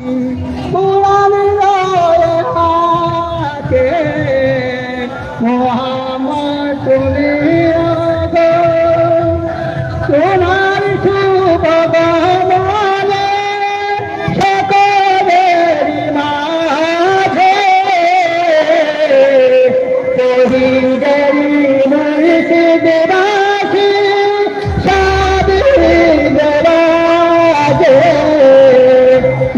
কোরআন রয়ে হাতে মোহাম্মদ তুমি তোমার শুভ বলে সকলের মাঝে শহীদের মুর্শিদ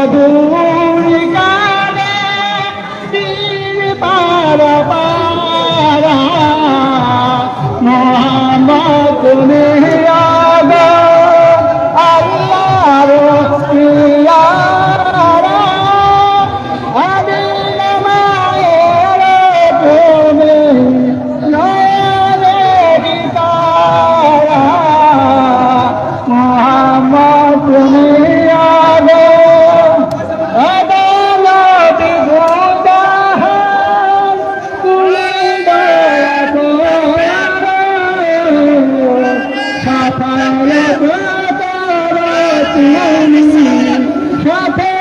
Muhammad করো তুমি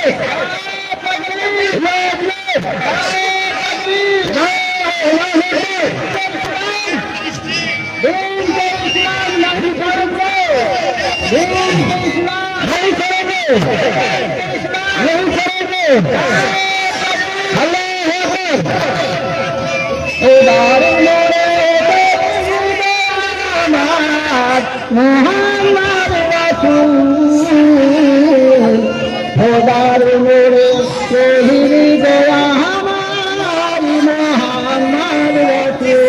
Oh, Mm-hmm. মোরে শহীদ গয়া আমার মোহাম্মদ রাসূল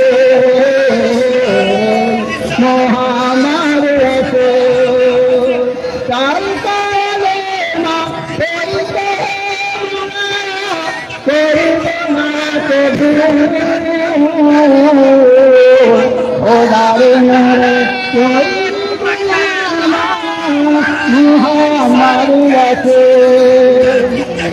মোহাম্মদ রাসূল চাই কালে মা করিতে করিতে মা কবুল খোদার মোরে শহীদ মোহাম্মদ রাসূল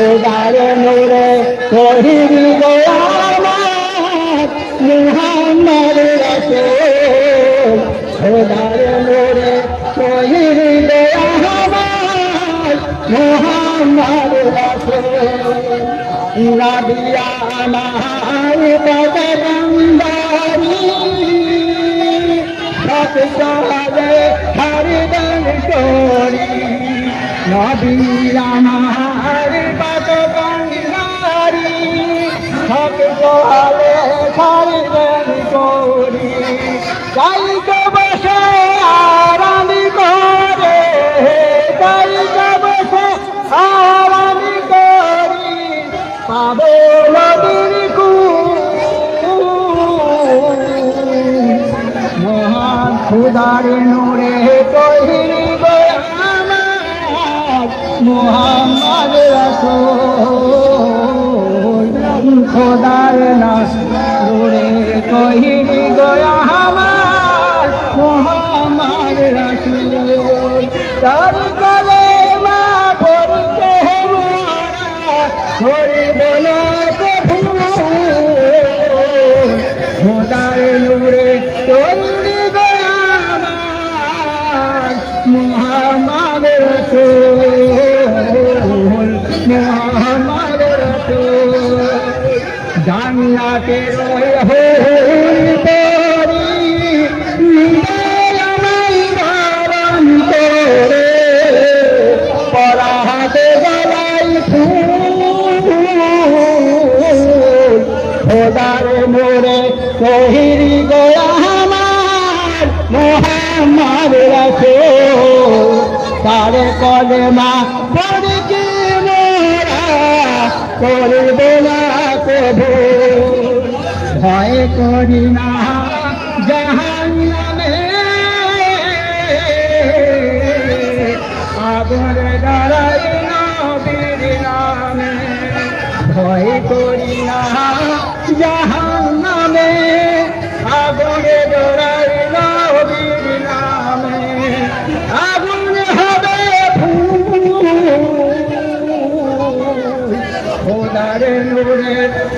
খোদার নূরে শহীদ গো আমার মুহাম্মদ রাসূল খোদার নূরে শহীদ গো আমার মুহাম্মদ রাসূল নবিয়া আমার পদবন্দারি সত সহজে হরিদন করি নবীর আমার সব গোয়ালে হরিদন করি যাই তো বসে আরামি তো বসে আরামি করি। পাবো নদীর মহান খুদার নূরে তৈরি গো আমার। মোহাম্মদ মহিনী গয়া তার কলেমা পড়ি কি মোরা না কবু ভয় করি না জাহান নামে আগুনে দাঁড়াই নবীর নামে। ভয় করি না জাহান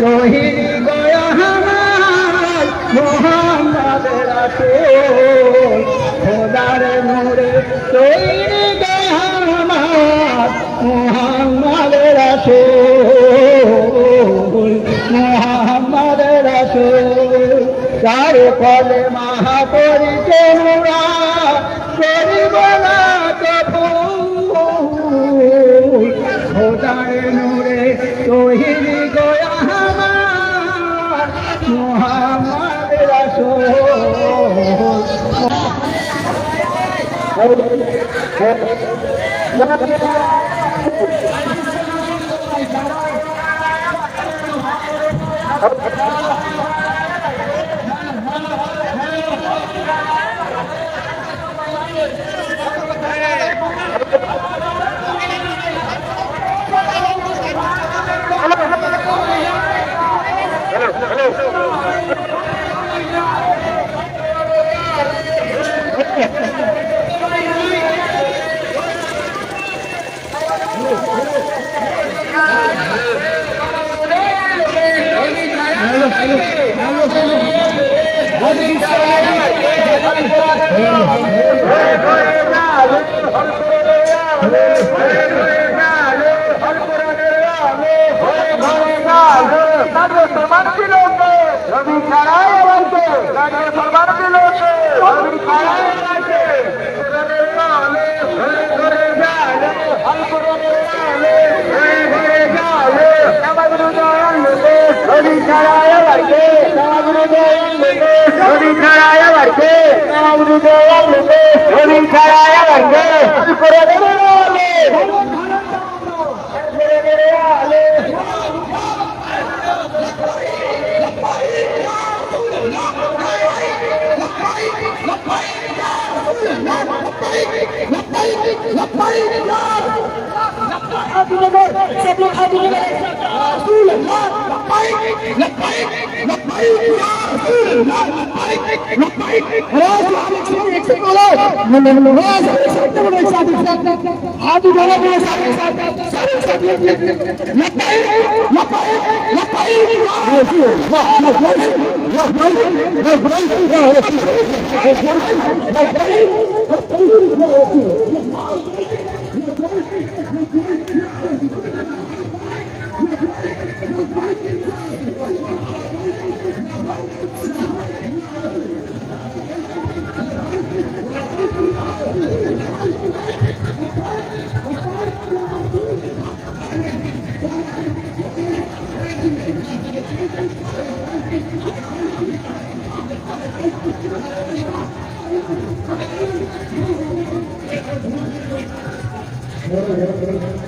তহিরি গয়া আমার মোহাম্মদ রাসূল খোদার নূরে তৈরি গয়া আমার মোহাম্মদ রাসূল মোহাম্মদ রাসূল তার কলে মাহা রাসূল রবি ছাড়াই আমাকে রবি ছাড়াই আমাকে ছাড়াই আমাকে রবি ছাড়াই আমাকে लोगों सब लोग हाथ उठे रसूल अल्लाह लब्बैक लब्बैक लब्बैक या रसूल अल्लाह लब्बैक लब्बैक राज वाले चीज़ एक से बोलो राज वाले एक साथ एक साथ हाथ उठाना मेरे साथ एक साथ सारे साथ लब्बैक लब्बैक लब्बैक या रसूल अल्लाह लब्बैक लब्बैक लब्बैक या रसूल अल्लाह लब्बैक लब्बैक लब्बैक Thank you.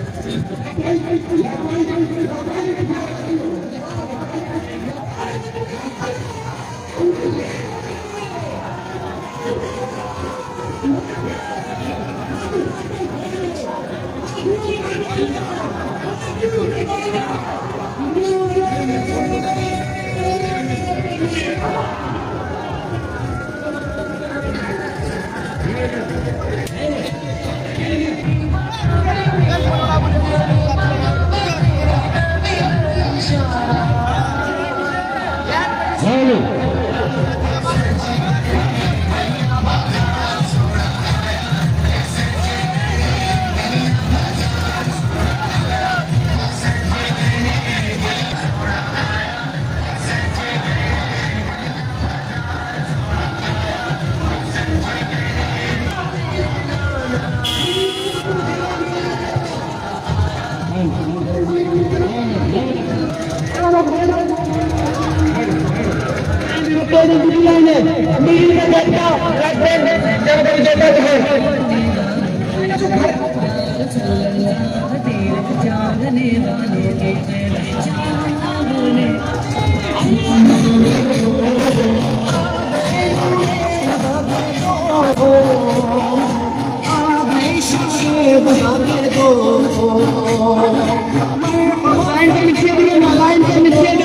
I'm going to give you my to give you.